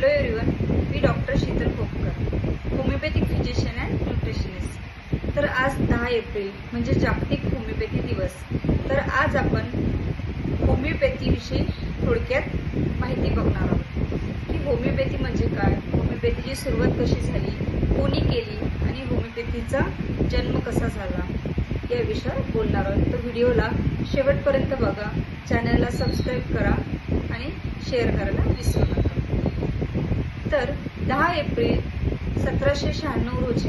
Hello everyone me doctor Sheetal Khopkar. Homeopathic physician and nutritionist तर आज दहा April म्हणजे जागतिक होमिओपॅथी दिवस. तर आज आपण होमिओपॅथीविषयी थोडक्यात माहिती बघणार आहोत. की होमिओपॅथी म्हणजे काय? होमिओपॅथीची सुरुवात कशी झाली? कोणी केली? आणि होमिओपॅथीचा जन्म कसा झाला? या विषयावर बोलणार आहोत. तर व्हिडिओला शेवटपर्यंत बघा. चॅनलला सबस्क्राईब करा आणि शेअर करायला विसरू नका. तर दहा एप्रिल सतराशे शहाण्णव रोजी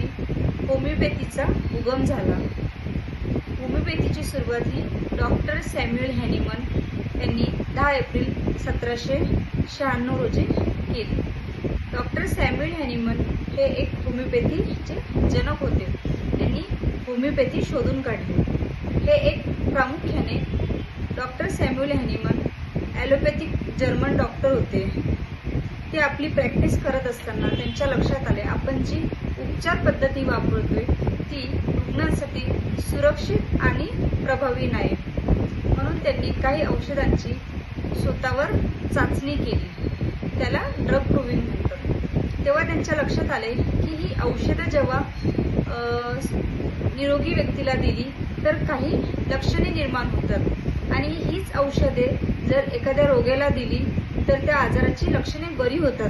होमिओपॅथीचा उगम झाला. होमिओपॅथीची सुरुवात ही डॉक्टर सॅम्युअल हॅनिमन यांनी दहा एप्रिल सतराशे शहाण्णव रोजी केली. डॉक्टर सॅम्युएल हॅनिमन हे एक होमिओपॅथीचे जनक होते. त्यांनी होमिओपॅथी शोधून काढली. हे एक प्रामुख्याने doctor Samuel Hahnemann allopathic German doctor होते. ते आपली प्रॅक्टिस करत असताना त्यांच्या लक्षात आले. आपण जी उपचार पद्धती वापरतोय ती रुग्णांसाठी सुरक्षित आणि प्रभावी नाही. म्हणून त्यांनी काही औषधांची स्वतःवर चाचणी केली. त्याला ड्रग प्रूव्हिंग म्हणतात. तेव्हा त्यांच्या लक्षात आले की ही औषधं जेव्हा निरोगी व्यक्तीला दिली तर काही लक्षणे निर्माण होतात. आणि हीच औषधे जर एखाद्या रोग्याला दिली तर त्या आजाराची लक्षणे बरी होतात.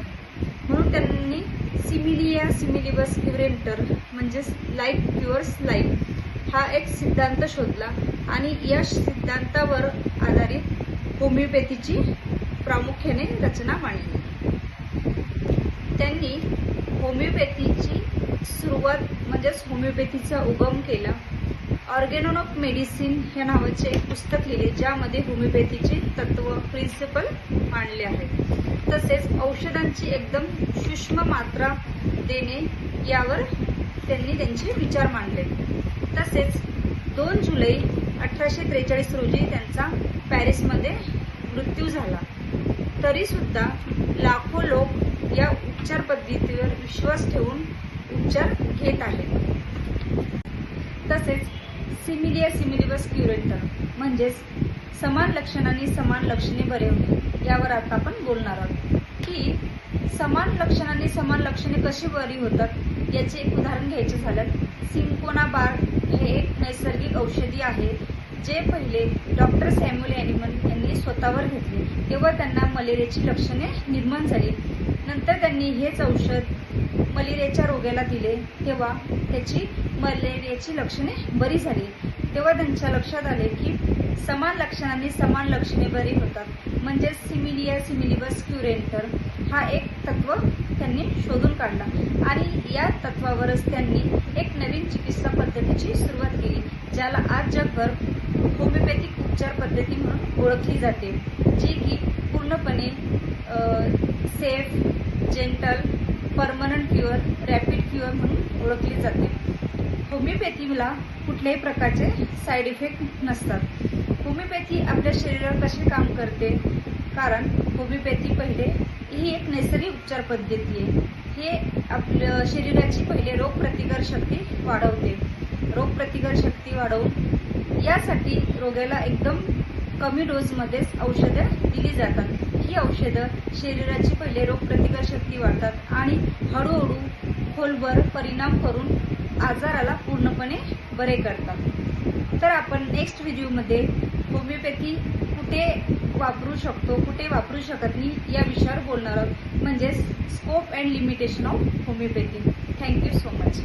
म्हणून त्यांनी सिमिलिया सिमिलिबस क्युरेंटर म्हणजेच लाईफ क्युअर्स लाईफ हा एक सिद्धांत शोधला आणि या सिद्धांतावर आधारित होमिओपॅथीची प्रामुख्याने रचना मांडली. त्यांनी होमिओपॅथीची सुरुवात म्हणजेच होमिओपॅथीचा उगम केला. ऑर्गेनॉन ऑफ मेडिसिन या नावाचे एक पुस्तक लिहिले ज्यामध्ये होमिओपॅथीचे तत्व प्रिन्सिपल मांडले आहेत तसेच औषधांची एकदम सूक्ष्म मात्रा देणे यावर त्यांनी त्यांचे विचार मांडले. तसेच दोन जुलै अठराशे त्रेचाळीस रोजी त्यांचा पॅरिसमध्ये मृत्यू झाला. तरी सुद्धा लाखो लोक या उपचार पद्धतीवर विश्वास ठेवून उपचार घेत आहेत. तसेच सिमिलिया सिमिलिबस क्युरेंटर म्हणजेच समान लक्षणांनी समान लक्षणे बरे होणे यावर आता आपण बोलणार आहोत. की समान लक्षणांनी समान लक्षणे कशी बरी होतात याचे एक उदाहरण घ्यायचे झालं सिंकोना बार हे एक नैसर्गिक औषधी आहे जे पहिले डॉक्टर सॅम्युल ॲनिमन त्यांनी स्वतःवर घेतले. तेव्हा त्यांना मलेरियाची लक्षणे निर्माण झाली. नंतर त्यांनी हेच औषध मलेरियाच्या रोग्याला दिले. तेव्हा त्याची मलेरियाची लक्षणे बरी झाली. तेव्हा त्यांच्या लक्षात आले की समान लक्षणांनी समान लक्षणे बरी होतात. म्हणजेच सिमिलिया सिमिलिबस क्युरेंटर हा एक तत्व त्यांनी शोधून काढला. आणि या तत्वावरच त्यांनी एक नवीन चिकित्सा पद्धतीची सुरुवात केली ज्याला आज जगभर होमिओपॅथिक उपचार पद्धती म्हणून ओळखली जाते जी की पूर्णपणे safe gentle permanent cure rapid cure म्हणून ओळखली जाते. होमिओपॅथीला कुठल्याही प्रकारचे साईड इफेक्ट नसतात. होमिओपॅथी आपल्या शरीरावर कसे काम करते? कारण होमिओपॅथी पहिले ही एक नैसर्गिक उपचार पद्धती आहे. हे आपल्या शरीराची पहिले रोगप्रतिकार शक्ती वाढवते. रोगप्रतिकार शक्ती वाढवून यासाठी रोग्याला एकदम कमी डोसमध्येच औषधं दिली जातात. ही औषधं शरीराची पहिले रोगप्रतिकार शक्ती वाढतात आणि हळूहळू खोलवर परिणाम करून आजाराला पूर्णपणे बरे करतात. तर आपण नेक्स्ट व्हिडिओमध्ये होमिओपॅथी कुठे वापरू शकतो कुठे वापरू शकत नाही या विषयावर बोलणार आहोत. म्हणजेच scope and limitation of homeopathy thank you so much